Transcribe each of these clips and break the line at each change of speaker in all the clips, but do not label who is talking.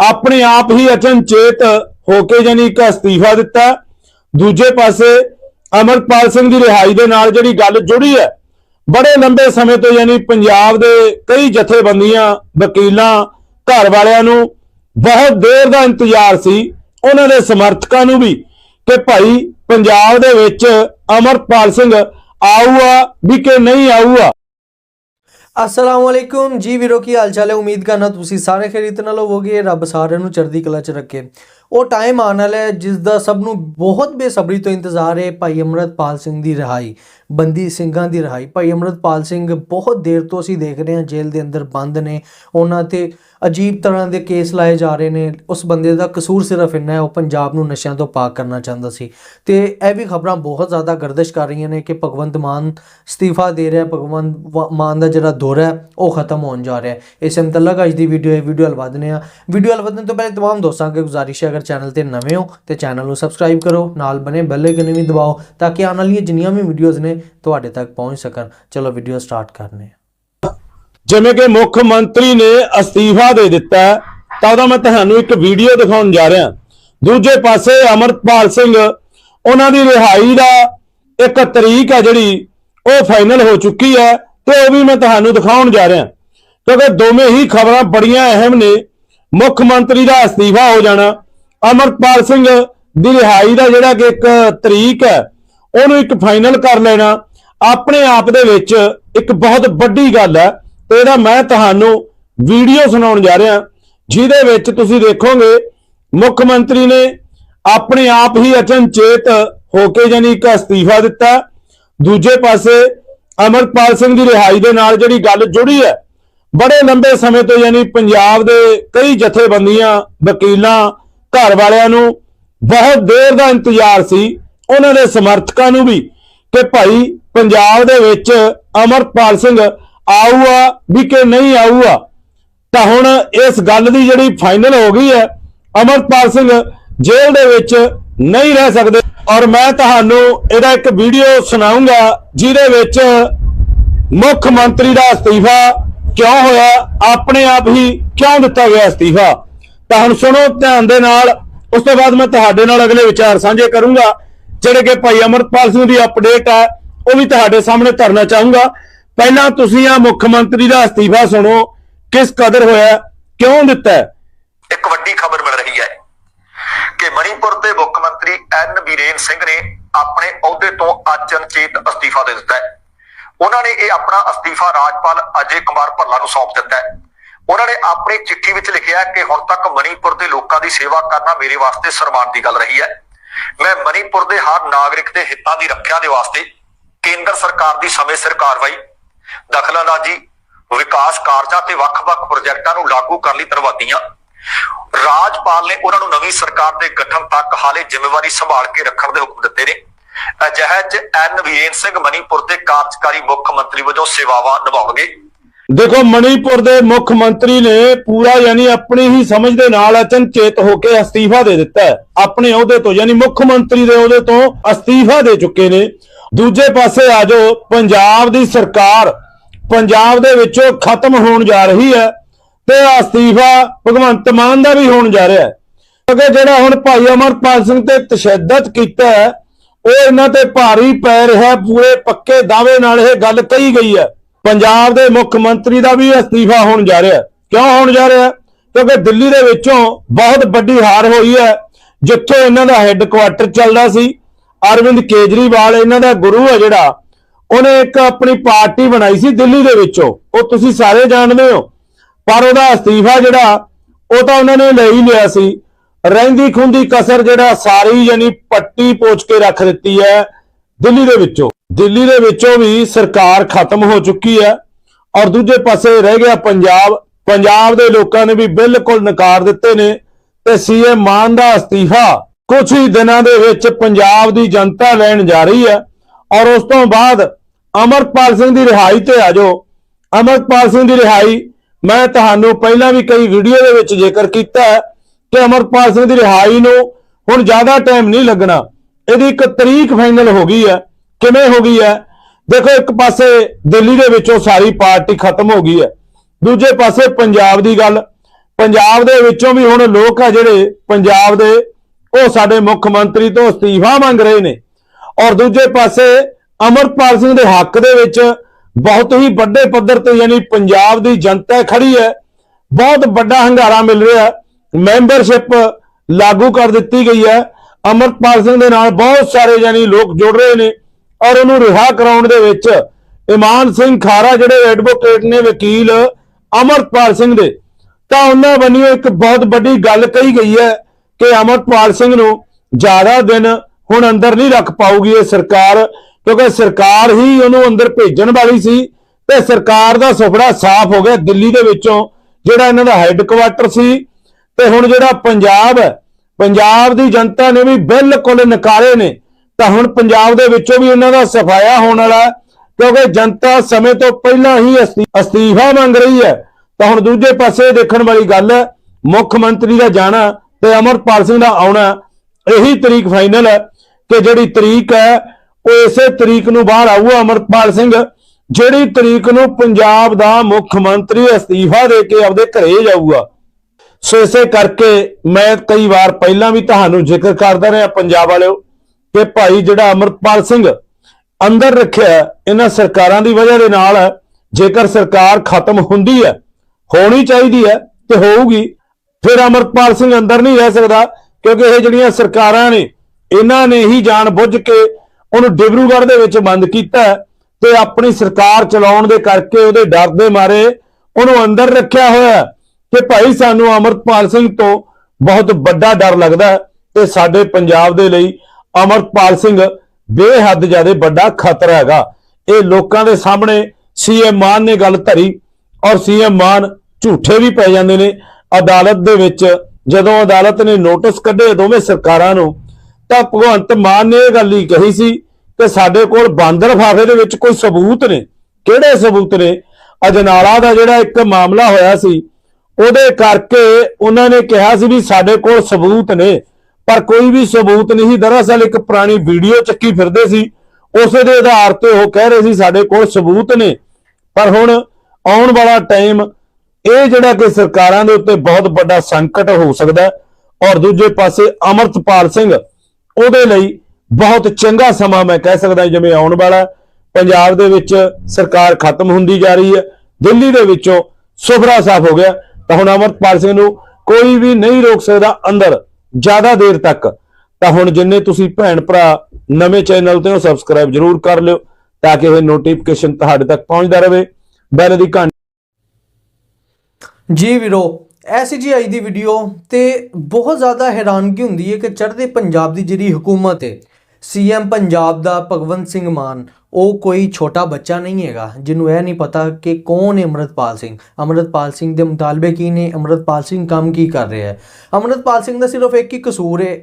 ਆਪਣੇ ਆਪ ਹੀ ਅਚਨਚੇਤ ਹੋ ਕੇ ਜਾਨੀ ਇੱਕ ਅਸਤੀਫਾ ਦਿੱਤਾ। ਦੂਜੇ ਪਾਸੇ ਅਮਰਪਾਲ ਸਿੰਘ ਦੀ ਰਿਹਾਈ ਦੇ ਨਾਲ ਜਿਹੜੀ ਗੱਲ ਜੁੜੀ ਹੈ, ਬੜੇ ਲੰਬੇ ਸਮੇਂ ਤੋਂ ਯਾਨੀ ਪੰਜਾਬ ਦੇ ਕਈ ਜਥੇਬੰਦੀਆਂ, ਵਕੀਲਾਂ, ਘਰ ਵਾਲਿਆਂ ਨੂੰ ਬਹੁਤ ਦੇਰ ਦਾ ਇੰਤਜ਼ਾਰ ਸੀ। ਉਹਨਾਂ ਦੇ ਸਮਰਥਕਾਂ ਨੂੰ ਵੀ ਕਿ ਭਾਈ ਪੰਜਾਬ ਦੇ ਵਿੱਚ ਅਮਰਪਾਲ ਸਿੰਘ ਆਊਗਾ ਵੀ ਕਿ ਨਹੀਂ ਆਊਗਾ।
ਅਸਲਾਮ ਵਾਲੇਕੁਮ ਜੀ ਵੀਰੋ, ਕੀ ਹਾਲ ਚਾਲ ਹੈ? ਉਮੀਦ ਕਰਨਾ ਤੁਸੀਂ ਸਾਰੇ ਖਰੀਦ ਨਾਲ ਹੋਵੋਗੇ, ਰੱਬ ਸਾਰਿਆਂ ਨੂੰ ਚੜ੍ਹਦੀ ਕਲਾ 'ਚ ਰੱਖੇ। ਉਹ ਟਾਈਮ ਆਉਣ ਵਾਲਾ ਹੈ ਜਿਸ ਦਾ ਸਭ ਨੂੰ ਬਹੁਤ ਬੇਸਬਰੀ ਤੋਂ ਇੰਤਜ਼ਾਰ ਹੈ ਭਾਈ ਅਮਰਤਪਾਲ ਸਿੰਘ ਦੀ ਰਿਹਾਈ ਬੰਦੀ ਸਿੰਘਾਂ ਦੀ ਰਿਹਾਈ ਭਾਈ ਅਮਰਤਪਾਲ ਸਿੰਘ ਬਹੁਤ ਦੇਰ ਤੋਂ ਅਸੀਂ ਦੇਖ ਰਹੇ ਹਾਂ ਜੇਲ੍ਹ ਦੇ ਅੰਦਰ ਬੰਦ ਨੇ ਉਹਨਾਂ ਤੇ ਅਜੀਬ ਤਰ੍ਹਾਂ ਦੇ ਕੇਸ ਲਾਏ ਜਾ ਰਹੇ ਨੇ ਉਸ ਬੰਦੇ ਦਾ ਕਸੂਰ ਸਿਰਫ ਇੰਨਾ ਹੈ ਉਹ ਪੰਜਾਬ ਨੂੰ ਨਸ਼ਿਆਂ ਤੋਂ ਪਾਕ ਕਰਨਾ ਚਾਹੁੰਦਾ ਸੀ ਤੇ ਇਹ ਵੀ ਖਬਰਾਂ ਬਹੁਤ ਜ਼ਿਆਦਾ ਗਰਦਿਸ਼ ਕਰ ਰਹੀਆਂ ਨੇ ਕਿ ਭਗਵੰਤ ਮਾਨ ਅਸਤੀਫਾ ਦੇ ਰਿਹਾ ਭਗਵੰਤ ਵਾ- ਮਾਨ ਦਾ ਜਿਹੜਾ ਦੌਰਾ ਹੈ ਉਹ ਖਤਮ ਹੋਣ ਜਾ ਰਿਹਾ ਹੈ ਇਸ ਮੁਤਲਕ ਅੱਜ ਦੀ ਵੀਡੀਓ ਹੈ ਵੀਡੀਓ ਹਲ ਵਧਨੇ ਆ ਵੀਡੀਓ ਹਲ ਵਧਣ ਤੋਂ ਪਹਿਲੇ तमाम ਦੋਸਤਾਂ ਅੱਗੇ ਗੁਜ਼ਾਰਿਸ਼ ਹੈ ਅਗਰ ਚੈਨਲ ਤੇ ਨਵੇਂ ਹੋ ਤੇ ਚੈਨਲ ਨੂੰ ਸਬਸਕ੍ਰਾਈਬ ਕਰੋ, ਨਾਲ ਬਨੇ ਬੈਲ ਆਈਕਨ ਵੀ ਦਬਾਓ ਤਾਂ ਕਿ ਆਉਣ ਵਾਲੀਆਂ ਜਿੰਨੀਆਂ ਵੀ ਵੀਡੀਓਜ਼ ਨੇ ਤੁਹਾਡੇ ਤੱਕ ਪਹੁੰਚ ਸਕਣ। ਚਲੋ ਵੀਡੀਓ ਸਟਾਰਟ ਕਰਨੇ
ਜਿਵੇਂ ਕਿ ਮੁੱਖ ਮੰਤਰੀ ਨੇ ਅਸਤੀਫਾ ਦੇ ਦਿੱਤਾ ਤਾਂ ਉਹਦਾ ਮੈਂ ਤੁਹਾਨੂੰ ਇੱਕ ਵੀਡੀਓ ਦਿਖਾਉਣ ਜਾ ਰਿਹਾ। ਦੂਜੇ ਪਾਸੇ ਅਮਰਪਾਲ ਸਿੰਘ, ਉਹਨਾਂ ਦੀ ਰਿਹਾਈ ਦਾ ਇੱਕ ਤਰੀਕ ਹੈ ਜਿਹੜੀ, ਉਹ ਫਾਈਨਲ ਹੋ ਚੁੱਕੀ ਹੈ ਤੇ ਉਹ ਵੀ ਮੈਂ ਤੁਹਾਨੂੰ ਦਿਖਾਉਣ ਜਾ ਰਿਹਾ। ਕਿਉਂਕਿ ਦੋਵੇਂ ਹੀ ਖਬਰਾਂ ਬੜੀਆਂ ਅਹਿਮ ਨੇ, ਮੁੱਖ ਮੰਤਰੀ ਦਾ ਅਸਤੀਫਾ ਹੋ ਜਾਣਾ ਅਮਰਪਾਲ ਸਿੰਘ ਦੀ ਰਿਹਾਈ ਦਾ ਜਿਹੜਾ ਕਿ ਇੱਕ ਤਰੀਕ ਹੈ, ਉਹਨੂੰ ਇੱਕ ਫਾਈਨਲ ਕਰ ਲੈਣਾ। ਆਪਣੇ ਆਪ ਦੇ ਵਿੱਚ ਇੱਕ ਬਹੁਤ ਵੱਡੀ ਗੱਲ ਹੈ, ਤੇ ਇਹਦਾ ਮੈਂ ਤੁਹਾਨੂੰ ਵੀਡੀਓ ਸੁਣਾਉਣ ਜਾ ਰਿਹਾ। ਜਿਹਦੇ ਵਿੱਚ ਤੁਸੀਂ ਦੇਖੋਗੇ, ਮੁੱਖ ਮੰਤਰੀ ਨੇ ਆਪਣੇ ਆਪ ਹੀ ਅਚਨਚੇਤ ਹੋ ਕੇ ਜਾਨੀ ਇੱਕ ਅਸਤੀਫਾ ਦਿੱਤਾ। ਦੂਜੇ ਪਾਸੇ ਅਮਰਪਾਲ ਸਿੰਘ ਦੀ ਰਿਹਾਈ ਦੇ ਨਾਲ ਜਿਹੜੀ ਗੱਲ ਜੁੜੀ ਹੈ, ਬੜੇ ਲੰਬੇ ਸਮੇਂ ਤੋਂ ਯਾਨੀ ਪੰਜਾਬ ਦੇ ਕਈ ਜਥੇਬੰਦੀਆਂ, ਵਕੀਲਾਂ ਘਰ ਵਾਲਿਆਂ ਨੂੰ ਬਹੁਤ ਦੇਰ ਦਾ ਇੰਤਜ਼ਾਰ ਸੀ, ਉਹਨਾਂ ਦੇ ਸਮਰਥਕਾਂ ਨੂੰ ਵੀ ਕਿ ਭਾਈ ਪੰਜਾਬ ਦੇ ਵਿੱਚ ਅਮਰਪਾਲ ਸਿੰਘ ਆਊਗਾ ਵੀ ਕਿ ਨਹੀਂ ਆਊਗਾ। ਤਾਂ ਹੁਣ ਇਸ ਗੱਲ ਦੀ ਜਿਹੜੀ ਫਾਈਨਲ ਹੋ ਗਈ ਹੈ, ਅਮਰਪਾਲ ਸਿੰਘ ਜੇਲ੍ਹ ਦੇ ਵਿੱਚ ਨਹੀਂ ਰਹਿ ਸਕਦੇ। ਔਰ ਮੈਂ ਤੁਹਾਨੂੰ ਇਹਦਾ ਇੱਕ ਵੀਡੀਓ ਸੁਣਾਉਂਗਾ ਜਿਹਦੇ ਵਿੱਚ ਮੁੱਖ ਮੰਤਰੀ ਦਾ ਅਸਤੀਫਾ ਕਿਉਂ ਹੋਇਆ, ਆਪਣੇ ਆਪ ਹੀ ਕਿਉਂ ਦਿੱਤਾ ਗਿਆ ਅਸਤੀਫਾ? ਤਾਂ ਹੁਣ ਸੁਣੋ, ਧਿਆਨ ਦੇ ਨਾਲ। ਉਸ ਤੋਂ ਬਾਅਦ ਮੈਂ ਤੁਹਾਡੇ ਨਾਲ ਅਗਲੇ ਵਿਚਾਰ ਸਾਂਝੇ ਕਰੂੰਗਾ। ਜਿਹੜੇ ਕਿ ਭਾਈ ਅਮਰਪਾਲ ਸਿੰਘ ਦੀ ਅਪਡੇਟ ਹੈ, ਉਹ ਵੀ ਤੁਹਾਡੇ ਸਾਹਮਣੇ ਧਰਨਾ ਚਾਹੂੰਗਾ। ਪਹਿਲਾਂ ਤੁਸੀਂ ਆ ਮੁੱਖ ਮੰਤਰੀ ਦਾ ਅਸਤੀਫਾ ਸੁਣੋ। ਕਿਸ ਕਦਰ ਹੋਇਆ, ਕਿਉਂ ਦਿੱਤਾ?
ਇੱਕ ਵੱਡੀ ਖਬਰ ਮਿਲ ਰਹੀ ਹੈ ਕਿ ਮਣੀਪੁਰ ਦੇ ਮੁੱਖ ਮੰਤਰੀ ਐਨ ਬੀਰੇਨ ਸਿੰਘ ਨੇ ਆਪਣੇ ਅਹੁਦੇ ਤੋਂ ਅਚਨਚੇਤ ਅਸਤੀਫਾ ਦੇ ਦਿੱਤਾ ਹੈ। ਉਹਨਾਂ ਨੇ ਇਹ ਆਪਣਾ ਅਸਤੀਫਾ ਰਾਜਪਾਲ ਅਜੇ ਕੁਮਾਰ ਭੱਲਾ ਨੂੰ ਸੌਂਪ ਦਿੱਤਾ ਹੈ। ਉਹਨਾਂ ਨੇ ਆਪਣੀ ਚਿੱਠੀ ਵਿੱਚ ਲਿਖਿਆ ਕਿ ਹੁਣ ਤੱਕ ਮਣੀਪੁਰ ਦੇ ਲੋਕਾਂ ਦੀ ਸੇਵਾ ਕਰਨਾ ਮੇਰੇ ਵਾਸਤੇ ਸਨਮਾਨ ਦੀ ਗੱਲ ਰਹੀ ਹੈ। ਮੈਂ ਮਨੀਪੁਰ ਦੇ ਹਰ ਨਾਗਰਿਕ ਦੇ ਹਿੱਤਾਂ ਦੀ ਰੱਖਿਆ ਦੇ ਵਾਸਤੇ ਕੇਂਦਰ ਸਰਕਾਰ ਦੀ ਸਮੇਂ ਸਿਰ ਕਾਰਵਾਈ ਦਖਲਅੰਦਾਜ਼ੀ ਵਿਕਾਸ ਕਾਰਜਾਂ ਤੇ ਵੱਖ-ਵੱਖ ਪ੍ਰੋਜੈਕਟਾਂ ਨੂੰ ਲਾਗੂ ਕਰਨ ਲਈ ਧੰਨਵਾਦੀ ਹਾਂ। ਰਾਜਪਾਲ ਨੇ ਉਹਨਾਂ ਨੂੰ ਨਵੀਂ ਸਰਕਾਰ ਦੇ ਗਠਨ ਤੱਕ ਹਾਲੇ ਜ਼ਿੰਮੇਵਾਰੀ ਸੰਭਾਲ ਕੇ ਰੱਖਣ ਦੇ ਹੁਕਮ ਦਿੱਤੇ ਨੇ। ਅਜਿਹੇ ਚ ਐਨ ਵੀਰੇਨ ਸਿੰਘ ਮਣੀਪੁਰ ਦੇ ਕਾਰਜਕਾਰੀ ਮੁੱਖ ਮੰਤਰੀ ਵਜੋਂ ਸੇਵਾਵਾਂ ਨਿਭਾਉਣਗੇ।
ਦੇਖੋ, ਮਣੀਪੁਰ ਦੇ ਮੁੱਖ ਮੰਤਰੀ ਨੇ ਪੂਰਾ ਯਾਨੀ ਆਪਣੀ ਹੀ ਸਮਝ ਦੇ ਨਾਲ ਅਚਨਚੇਤ ਹੋ ਕੇ ਅਸਤੀਫਾ ਦੇ ਦਿੱਤਾ ਹੈ। ਆਪਣੇ ਅਹੁਦੇ ਤੋਂ, ਯਾਨੀ ਮੁੱਖ ਮੰਤਰੀ ਦੇ ਅਹੁਦੇ ਤੋਂ ਅਸਤੀਫਾ ਦੇ ਚੁੱਕੇ ਨੇ। ਦੂਜੇ ਪਾਸੇ ਆ ਜਾਓ, ਪੰਜਾਬ ਦੀ ਸਰਕਾਰ, ਪੰਜਾਬ ਦੇ ਵਿੱਚੋਂ ਖਤਮ ਹੋਣ ਜਾ ਰਹੀ ਹੈ ਤੇ ਅਸਤੀਫਾ ਭਗਵੰਤ ਮਾਨ ਦਾ ਵੀ ਹੋਣ ਜਾ ਰਿਹਾ ਹੈ। ਕਿਉਂਕਿ ਜਿਹੜਾ ਹੁਣ ਭਾਈ ਅਮਰਪਾਲ ਸਿੰਘ ਤੇ ਤਸ਼ੱਦਦ ਕੀਤਾ ਹੈ, ਉਹ ਇਹਨਾਂ ਤੇ ਭਾਰੀ ਪੈ ਰਿਹਾ ਪੂਰੇ ਪੱਕੇ ਦਾਅਵੇ ਨਾਲ ਇਹ ਗੱਲ ਕਹੀ ਗਈ ਹੈ। ਪੰਜਾਬ ਦੇ ਮੁੱਖ ਮੰਤਰੀ ਦਾ ਵੀ ਅਸਤੀਫਾ ਹੋਣ ਜਾ ਰਿਹਾ ਕਿਉਂ ਹੋਣ ਜਾ ਰਿਹਾ ਕਿਉਂਕਿ ਦਿੱਲੀ ਦੇ ਵਿੱਚੋਂ ਬਹੁਤ ਵੱਡੀ ਹਾਰ ਹੋਈ ਹੈ, ਜਿੱਥੋਂ ਇਹਨਾਂ ਦਾ ਹੈੱਡਕੁਆਟਰ ਚੱਲਦਾ ਸੀ। ਅਰਵਿੰਦ ਕੇਜਰੀਵਾਲ, ਇਹਨਾਂ ਦਾ ਗੁਰੂ ਹੈ ਜਿਹੜਾ, ਉਹਨੇ ਇੱਕ ਆਪਣੀ ਪਾਰਟੀ ਬਣਾਈ ਸੀ ਦਿੱਲੀ ਦੇ ਵਿੱਚੋਂ। ਉਹ ਤੁਸੀਂ ਸਾਰੇ ਜਾਣਦੇ ਹੋ। ਪਰ ਉਹਦਾ ਅਸਤੀਫਾ ਜਿਹੜਾ, ਉਹ ਤਾਂ ਉਹਨਾਂ ਨੇ ਲੈ ਹੀ ਲਿਆ ਸੀ। ਰਹਿੰਦੀ ਖੁੰਦੀ ਕਸਰ ਜਿਹੜਾ, ਸਾਰੀ ਯਾਨੀ ਪੱਟੀ ਪੋਚ ਕੇ ਰੱਖ ਦਿੱਤੀ ਹੈ ਦਿੱਲੀ ਦੇ ਵਿੱਚੋਂ। ਦਿੱਲੀ ਦੇ ਵਿੱਚੋਂ ਵੀ ਸਰਕਾਰ ਖਤਮ ਹੋ ਚੁੱਕੀ ਹੈ ਔਰ ਦੂਜੇ ਪਾਸੇ ਰਹਿ ਗਿਆ ਪੰਜਾਬ। ਪੰਜਾਬ ਦੇ ਲੋਕਾਂ ਨੇ ਵੀ ਬਿਲਕੁਲ ਨਕਾਰ ਦਿੱਤੇ ਨੇ ਤੇ ਸੀਐਮ ਮਾਨ ਦਾ ਅਸਤੀਫਾ ਕੁਝ ਹੀ ਦਿਨਾਂ ਦੇ ਵਿੱਚ ਪੰਜਾਬ ਦੀ ਜਨਤਾ ਲੈਣ ਜਾ ਰਹੀ ਹੈ ਔਰ ਉਸ ਤੋਂ ਬਾਅਦ ਅਮਰਪਾਲ ਸਿੰਘ ਦੀ ਰਿਹਾਈ ਤੇ ਆ ਜਾਓ। ਅਮਰਪਾਲ ਸਿੰਘ ਦੀ ਰਿਹਾਈ ਮੈਂ ਤੁਹਾਨੂੰ ਪਹਿਲਾਂ ਵੀ ਕਈ ਵੀਡੀਓ ਦੇ ਵਿੱਚ ਜ਼ਿਕਰ ਕੀਤਾ ਹੈ ਕਿ ਅਮਰਪਾਲ ਸਿੰਘ ਦੀ ਰਿਹਾਈ ਨੂੰ ਹੁਣ ਜ਼ਿਆਦਾ ਟਾਈਮ ਨਹੀਂ ਲੱਗਣਾ। ਇਹਦੀ ਇੱਕ ਤਰੀਕ ਫਾਈਨਲ ਹੋ ਗਈ ਹੈ। ਕਿਵੇਂ ਹੋ ਗਈ ਹੈ? ਦੇਖੋ, ਇੱਕ ਪਾਸੇ ਦਿੱਲੀ ਦੇ ਵਿੱਚੋਂ ਸਾਰੀ ਪਾਰਟੀ ਖਤਮ ਹੋ ਗਈ ਹੈ। ਦੂਜੇ ਪਾਸੇ ਪੰਜਾਬ ਦੀ ਗੱਲ। ਪੰਜਾਬ ਦੇ ਵਿੱਚੋਂ ਵੀ ਹੁਣ ਲੋਕ ਆ ਜਿਹੜੇ ਪੰਜਾਬ ਦੇ, ਉਹ ਸਾਡੇ ਮੁੱਖ ਮੰਤਰੀ ਤੋਂ ਅਸਤੀਫਾ ਮੰਗ ਰਹੇ ਨੇ। ਔਰ ਦੂਜੇ ਪਾਸੇ ਅਮਰਪਾਲ ਸਿੰਘ ਦੇ ਹੱਕ ਦੇ ਵਿੱਚ ਬਹੁਤ ਹੀ ਵੱਡੇ ਪੱਧਰ ਤੇ ਯਾਨੀ ਪੰਜਾਬ ਦੀ ਜਨਤਾ ਖੜੀ ਹੈ। ਬਹੁਤ ਵੱਡਾ ਹੰਗਾਰਾ ਮਿਲ ਰਿਹਾ। ਮੈਂਬਰਸ਼ਿਪ ਲਾਗੂ ਕਰ ਦਿੱਤੀ ਗਈ ਹੈ। ਅਮਰਪਾਲ ਸਿੰਘ ਦੇ ਨਾਲ ਬਹੁਤ ਸਾਰੇ ਯਾਨੀ ਲੋਕ ਜੁੜ ਰਹੇ ਨੇ। ਔਰ ਉਹਨੂੰ ਰਿਹਾ ਕਰਾਉਣ ਦੇ ਵਿੱਚ ਇਮਾਨ ਸਿੰਘ ਖਾਰਾ ਜਿਹੜੇ ਐਡਵੋਕੇਟ ਨੇ ਵਕੀਲ ਅਮਰਪਾਲ ਸਿੰਘ ਦੇ, ਤਾਂ ਉਹਨਾਂ ਵੱਲੋਂ ਇੱਕ ਬਹੁਤ ਵੱਡੀ ਗੱਲ ਕਹੀ ਗਈ ਹੈ ਕਿ ਅਮਰਪਾਲ ਸਿੰਘ ਨੂੰ ਜ਼ਿਆਦਾ ਦਿਨ ਹੁਣ ਅੰਦਰ ਨਹੀਂ ਰੱਖ ਪਾਊਗੀ ਇਹ ਸਰਕਾਰ, ਕਿਉਂਕਿ ਸਰਕਾਰ ਹੀ ਉਹਨੂੰ ਅੰਦਰ ਭੇਜਣ ਵਾਲੀ ਸੀ ਤੇ ਸਰਕਾਰ ਦਾ ਸੁਪਨਾ ਸਾਫ਼ ਹੋ ਗਿਆ ਦਿੱਲੀ ਦੇ ਵਿੱਚੋਂ, ਜਿਹੜਾ ਇਹਨਾਂ ਦਾ ਹੈੱਡਕੁਆਟਰ ਸੀ ਤੇ ਹੁਣ ਜਿਹੜਾ ਪੰਜਾਬ ਹੈ, ਪੰਜਾਬ ਦੀ ਜਨਤਾ ਨੇ ਵੀ ਬਿਲਕੁਲ ਨਕਾਰੇ ਨੇ ਤਾਂ ਹੁਣ ਪੰਜਾਬ ਦੇ ਵਿੱਚੋਂ ਵੀ ਉਹਨਾਂ ਦਾ ਸਫਾਇਆ ਹੋਣ ਵਾਲਾ ਕਿਉਂਕਿ ਜਨਤਾ ਸਮੇਂ ਤੋਂ ਪਹਿਲਾਂ ਹੀ ਅਸਤੀ- ਅਸਤੀਫਾ ਮੰਗ ਰਹੀ ਹੈ। ਤਾਂ ਹੁਣ ਦੂਜੇ ਪਾਸੇ ਦੇਖਣ ਵਾਲੀ ਗੱਲ ਹੈ, ਮੁੱਖ ਮੰਤਰੀ ਦਾ ਜਾਣਾ ਤੇ ਅਮਰਪਾਲ ਸਿੰਘ ਦਾ ਆਉਣਾ, ਇਹੀ ਤਰੀਕ ਫਾਈਨਲ ਹੈ ਕਿ ਜਿਹੜੀ ਤਰੀਕ ਹੈ, ਉਹ ਇਸੇ ਤਰੀਕ ਨੂੰ ਬਾਹਰ ਆਊਗਾ ਅਮਰਪਾਲ ਸਿੰਘ, ਜਿਹੜੀ ਤਰੀਕ ਨੂੰ ਪੰਜਾਬ ਦਾ ਮੁੱਖ ਮੰਤਰੀ ਅਸਤੀਫਾ ਦੇ ਕੇ ਆਪਦੇ ਘਰੇ ਜਾਊਗਾ। ਸੋ ਇਸੇ ਕਰਕੇ ਮੈਂ ਕਈ ਵਾਰ ਪਹਿਲਾਂ ਵੀ ਤੁਹਾਨੂੰ ਜ਼ਿਕਰ ਕਰਦਾ ਰਿਹਾ ਪੰਜਾਬ ਵਾਲਿਓ ਕਿ ਭਾਈ ਜਿਹੜਾ ਅਮਰਪਾਲ ਸਿੰਘ ਅੰਦਰ ਰੱਖਿਆ ਇਹਨਾਂ ਸਰਕਾਰਾਂ ਦੀ ਵਜ੍ਹਾ ਦੇ ਨਾਲ ਜੇਕਰ ਸਰਕਾਰ ਖਤਮ ਹੁੰਦੀ ਹੈ, ਹੋਣੀ ਚਾਹੀਦੀ ਹੈ ਤੇ ਹੋਊਗੀ, ਫਿਰ ਅਮਰਪਾਲ ਸਿੰਘ ਅੰਦਰ ਨਹੀਂ ਰਹਿ ਸਕਦਾ, ਕਿਉਂਕਿ ਇਹ ਜਿਹੜੀਆਂ ਸਰਕਾਰਾਂ ਨੇ, ਇਹਨਾਂ ਨੇ ਹੀ ਜਾਣ ਬੁੱਝ ਕੇ ਉਹਨੂੰ ਡਿਬਰੂਗੜ੍ਹ ਦੇ ਵਿੱਚ ਬੰਦ ਕੀਤਾ ਤੇ ਆਪਣੀ ਸਰਕਾਰ ਚਲਾਉਣ ਦੇ ਕਰਕੇ ਉਹਦੇ ਡਰ ਦੇ ਮਾਰੇ ਉਹਨੂੰ ਅੰਦਰ ਰੱਖਿਆ ਹੋਇਆ ਕਿ ਭਾਈ ਸਾਨੂੰ ਅਮਰਪਾਲ ਸਿੰਘ ਤੋਂ ਬਹੁਤ ਵੱਡਾ ਡਰ ਲੱਗਦਾ ਤੇ ਸਾਡੇ ਪੰਜਾਬ ਦੇ ਲਈ ਅਮਰਪਾਲ ਸਿੰਘ ਬੇਹੱਦ ਜ਼ਿਆਦਾ ਵੱਡਾ ਖਤਰਾ ਹੈਗਾ। ਇਹ ਲੋਕਾਂ ਦੇ ਸਾਹਮਣੇ ਸੀਐਮ ਮਾਨ ਨੇ ਗੱਲ ਧਰੀ ਔਰ ਸੀਐਮ ਮਾਨ ਝੂਠੇ ਵੀ ਪੈ ਜਾਂਦੇ ਨੇ। ਅਦਾਲਤ ਦੇ ਵਿੱਚ ਜਦੋਂ ਅਦਾਲਤ ਨੇ ਨੋਟਿਸ ਕੱਢੇ ਦੋਵੇਂ ਸਰਕਾਰਾਂ ਨੂੰ, ਤਾਂ ਭਗਵੰਤ ਮਾਨ ਨੇ ਇਹ ਗੱਲ ਹੀ ਕਹੀ ਸੀ ਕਿ ਸਾਡੇ ਕੋਲ ਬਾਂਦਰ ਫਾਫੇ ਦੇ ਵਿੱਚ ਕੋਈ ਸਬੂਤ ਨੇ। ਕਿਹੜੇ ਸਬੂਤ ਨੇ? ਅਜਨਾਲਾ ਦਾ ਜਿਹੜਾ ਇੱਕ ਮਾਮਲਾ ਹੋਇਆ ਸੀ, ਉਹਦੇ ਕਰਕੇ ਉਹਨਾਂ ਨੇ ਕਿਹਾ ਸੀ ਵੀ ਸਾਡੇ ਕੋਲ ਸਬੂਤ ਨੇ। ਪਰ ਕੋਈ ਵੀ ਸਬੂਤ ਨਹੀਂ। ਦਰਅਸਲ ਇੱਕ ਪੁਰਾਣੀ ਵੀਡੀਓ ਚੱਕੀ ਫਿਰਦੇ ਸੀ। ਉਸੇ ਦੇ ਆਧਾਰ ਤੇ ਉਹ ਕਹਿ ਰਹੇ ਸੀ, ਸਾਡੇ ਕੋਲ ਸਬੂਤ ਨੇ। ਪਰ ਹੁਣ ਆਉਣ ਵਾਲਾ ਟਾਈਮ, ਇਹ ਜਿਹੜਾ ਕਿ ਸਰਕਾਰਾਂ ਦੇ ਉੱਤੇ ਬਹੁਤ ਵੱਡਾ ਸੰਕਟ ਹੋ ਸਕਦਾ ਔਰ ਦੂਜੇ ਪਾਸੇ ਅਮਰਤਪਾਲ ਸਿੰਘ, ਉਹਦੇ ਲਈ ਬਹੁਤ ਚੰਗਾ ਸਮਾਂ ਮੈਂ ਕਹਿ ਸਕਦਾ ਜਿਵੇਂ ਆਉਣ ਵਾਲਾ ਪੰਜਾਬ ਦੇ ਵਿੱਚ ਸਰਕਾਰ ਖਤਮ ਹੁੰਦੀ ਜਾ ਰਹੀ ਹੈ। ਦਿੱਲੀ ਦੇ ਵਿੱਚੋਂ ਸੁਭਰਾ ਸਾਫ਼ ਹੋ ਗਿਆ। ਤਾਂ ਹੁਣ ਅਮਰਤਪਾਲ ਸਿੰਘ ਨੂੰ ਕੋਈ ਵੀ ਨਹੀਂ ਰੋਕ ਸਕਦਾ ਅੰਦਰ। ਜ਼ਿਆਦਾ ਦੇਰ ਤੱਕ, ਤਾਂ ਹੁਣ ਜਿੰਨੇ ਤੁਸੀਂ ਭੈਣ ਭਰਾ ਨਵੇਂ ਚੈਨਲ ਤੇ ਹੋ ਸਬਸਕ੍ਰਾਈਬ ਜਰੂਰ ਕਰ ਲਿਓ, ਤਾਂ ਕਿ ਇਹ ਨੋਟੀਫਿਕੇਸ਼ਨ ਤੁਹਾਡੇ ਤੱਕ ਪਹੁੰਚਦਾ ਰਹੇ। ਬੈਲ ਦੀ ਘੰਟੀ
ਜੀ ਵੀਰੋ, ਐਸੀ ਜੀ ਅੱਜ ਦੀ ਵੀਡੀਓ ਤੇ ਬਹੁਤ ਜ਼ਿਆਦਾ ਹੈਰਾਨਗੀ ਹੁੰਦੀ ਹੈ ਕਿ ਚੜ੍ਹਦੇ ਪੰਜਾਬ ਦੀ ਜਿਹੜੀ ਹਕੂਮਤ ਹੈ ਸੀਐਮ ਪੰਜਾਬ ਦਾ ਭਗਵੰਤ ਸਿੰਘ ਮਾਨ, ਉਹ ਕੋਈ ਛੋਟਾ ਬੱਚਾ ਨਹੀਂ ਹੈਗਾ, ਜਿਹਨੂੰ ਇਹ ਨਹੀਂ ਪਤਾ ਕਿ ਕੌਣ ਹੈ ਅੰਮ੍ਰਿਤਪਾਲ ਸਿੰਘ। ਅੰਮ੍ਰਿਤਪਾਲ ਸਿੰਘ ਦੇ ਮੁਤਾਲਬੇ ਕੀ ਨੇ? ਅੰਮ੍ਰਿਤਪਾਲ ਸਿੰਘ ਕੰਮ ਕੀ ਕਰ ਰਿਹਾ ਹੈ? ਅੰਮ੍ਰਿਤਪਾਲ ਸਿੰਘ ਦਾ ਸਿਰਫ ਇੱਕ ਹੀ ਕਸੂਰ ਹੈ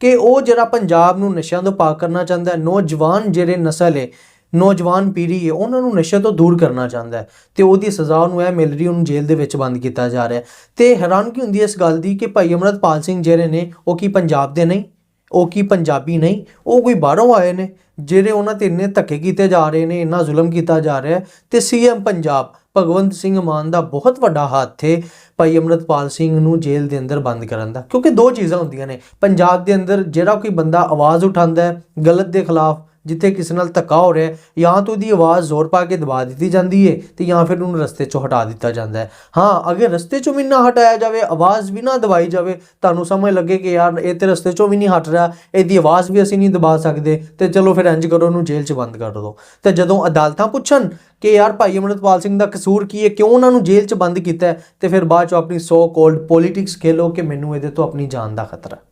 ਕਿ ਉਹ ਜਿਹੜਾ ਪੰਜਾਬ ਨੂੰ ਨਸ਼ਿਆਂ ਤੋਂ ਪਾਕ ਕਰਨਾ ਚਾਹੁੰਦਾ ਹੈ, ਨੌਜਵਾਨ ਜਿਹੜੇ ਨਸਲ ਹੈ, ਨੌਜਵਾਨ ਪੀੜ੍ਹੀ ਹੈ, ਉਹਨਾਂ ਨੂੰ ਨਸ਼ੇ ਤੋਂ ਦੂਰ ਕਰਨਾ ਚਾਹੁੰਦਾ ਹੈ ਤੇ ਉਹਦੀ ਸਜ਼ਾ ਉਹਨੂੰ ਇਹ ਮਿਲ ਰਹੀ ਉਹਨੂੰ ਜੇਲ੍ਹ ਦੇ ਵਿੱਚ ਬੰਦ ਕੀਤਾ ਜਾ ਰਿਹਾ ਹੈ। ਤੇ ਹੈਰਾਨਗੀ ਹੁੰਦੀ ਹੈ ਇਸ ਗੱਲ ਦੀ ਕਿ ਭਾਈ ਅਮਰਤਪਾਲ ਸਿੰਘ ਜਿਹੜੇ ਨੇ, ਉਹ ਕੀ ਪੰਜਾਬ ਦੇ ਨਹੀਂ ਉਹ ਕੀ ਪੰਜਾਬੀ ਨਹੀਂ? ਉਹ ਕੋਈ ਬਾਹਰੋਂ ਆਏ ਨੇ, ਜਿਹੜੇ ਉਹਨਾਂ ਤੇ ਇੰਨੇ ਧੱਕੇ ਕੀਤੇ ਜਾ ਰਹੇ ਨੇ, ਇੰਨਾ ਜ਼ੁਲਮ ਕੀਤਾ ਜਾ ਰਿਹਾ ਹੈ। ਤੇ ਸੀਐਮ ਪੰਜਾਬ, ਭਗਵੰਤ ਸਿੰਘ ਮਾਨ ਦਾ ਬਹੁਤ ਵੱਡਾ ਹੱਥ ਹੈ ਭਾਈ ਅਮਰਤਪਾਲ ਸਿੰਘ ਨੂੰ ਜੇਲ੍ਹ ਦੇ ਅੰਦਰ ਬੰਦ ਕਰਨ ਦਾ। ਕਿਉਂਕਿ ਦੋ ਚੀਜ਼ਾਂ ਹੁੰਦੀਆਂ ਨੇ। ਪੰਜਾਬ ਦੇ ਅੰਦਰ ਜਿਹੜਾ ਕੋਈ ਬੰਦਾ ਆਵਾਜ਼ ਉਠਾਉਂਦਾ ਹੈ, ਗਲਤ ਦੇ ਖਿਲਾਫ ਜਿੱਥੇ ਕਿਸੇ ਨਾਲ ਧੱਕਾ ਹੋ ਰਿਹਾ ਹੈ, ਜਾਂ ਤਾਂ ਉਹਦੀ ਆਵਾਜ਼ ਜ਼ੋਰ ਪਾ ਕੇ ਦਬਾ ਦਿੱਤੀ ਜਾਂਦੀ ਹੈ ਤੇ ਜਾਂ ਫਿਰ ਉਹਨੂੰ ਰਸਤੇ ਚੋਂ ਹਟਾ ਦਿੱਤਾ ਜਾਂਦਾ ਹੈ। ਹਾਂ, ਅਗਰ ਰਸਤੇ ਚੋਂ ਵੀ ਨਾ ਹਟਾਇਆ ਜਾਵੇ, ਆਵਾਜ਼ ਵੀ ਨਾ ਦਬਾਈ ਜਾਵੇ, ਤੁਹਾਨੂੰ ਸਮਝ ਲੱਗੇ ਕਿ ਯਾਰ ਇਹ ਤੇ ਰਸਤੇ ਚੋਂ ਵੀ ਨਹੀਂ ਹਟ ਰਿਹਾ, ਇਹਦੀ ਆਵਾਜ਼ ਵੀ ਅਸੀਂ ਨਹੀਂ ਦਬਾ ਸਕਦੇ, ਤੇ ਚਲੋ ਫਿਰ ਇੰਜ ਕਰੋ, ਉਹਨੂੰ ਜੇਲ੍ਹ 'ਚ ਬੰਦ ਕਰ ਦਿਓ ਤੇ ਜਦੋਂ ਅਦਾਲਤਾਂ ਪੁੱਛਣ ਕਿ ਯਾਰ ਭਾਈ ਅਮਰਤਪਾਲ ਸਿੰਘ ਦਾ ਕਸੂਰ ਕੀ ਹੈ, ਕਿਉਂ ਉਹਨਾਂ ਨੂੰ ਜੇਲ੍ਹ 'ਚ ਬੰਦ ਕੀਤਾ ਹੈ, ਤੇ ਫਿਰ ਬਾਅਦ 'ਚੋਂ ਆਪਣੀ ਸੋ ਕੋਲਡ ਪੋਲਿਟਿਕਸ ਖੇਲੋ ਕਿ ਮੈਨੂੰ ਇਹਦੇ ਤੋਂ ਆਪਣੀ ਜਾਨ ਦਾ ਖਤਰਾ ਹੈ।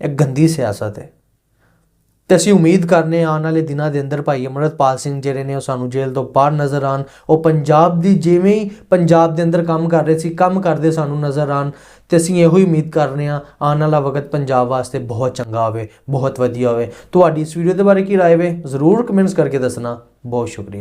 ਇਹ ਗੰਦੀ ਸਿਆਸਤ ਹੈ। ਤੇ ਅਸੀਂ ਉਮੀਦ ਕਰਨੇ ਹਾਂ ਆਉਣ ਵਾਲੇ ਦਿਨਾਂ ਦੇ ਅੰਦਰ ਭਾਈ ਅਮਰਤਪਾਲ ਸਿੰਘ ਜਿਹੜੇ ਨੇ ਉਹ ਸਾਨੂੰ ਜੇਲ੍ਹ ਤੋਂ ਬਾਹਰ ਨਜ਼ਰ ਆਣ ਉਹ ਪੰਜਾਬ ਦੀ ਜਿਵੇਂ ਹੀ ਪੰਜਾਬ ਦੇ ਅੰਦਰ ਕੰਮ ਕਰ ਰਹੇ ਸੀ, ਕੰਮ ਕਰਦੇ ਸਾਨੂੰ ਨਜ਼ਰ ਆਣ ਤੇ ਅਸੀਂ ਇਹੋ ਹੀ ਉਮੀਦ ਕਰਨੇ ਹਾਂ ਆਉਣ ਵਾਲਾ ਵਕਤ ਪੰਜਾਬ ਵਾਸਤੇ ਬਹੁਤ ਚੰਗਾ ਹੋਵੇ, ਬਹੁਤ ਵਧੀਆ ਹੋਵੇ। ਤੁਹਾਡੀ ਇਸ ਵੀਡੀਓ ਦੇ ਬਾਰੇ ਕੀ ਰਾਏ ਵੇ? ਜ਼ਰੂਰ ਕਮੈਂਟਸ ਕਰਕੇ ਦੱਸਣਾ। ਬਹੁਤ ਸ਼ੁਕਰੀਆ।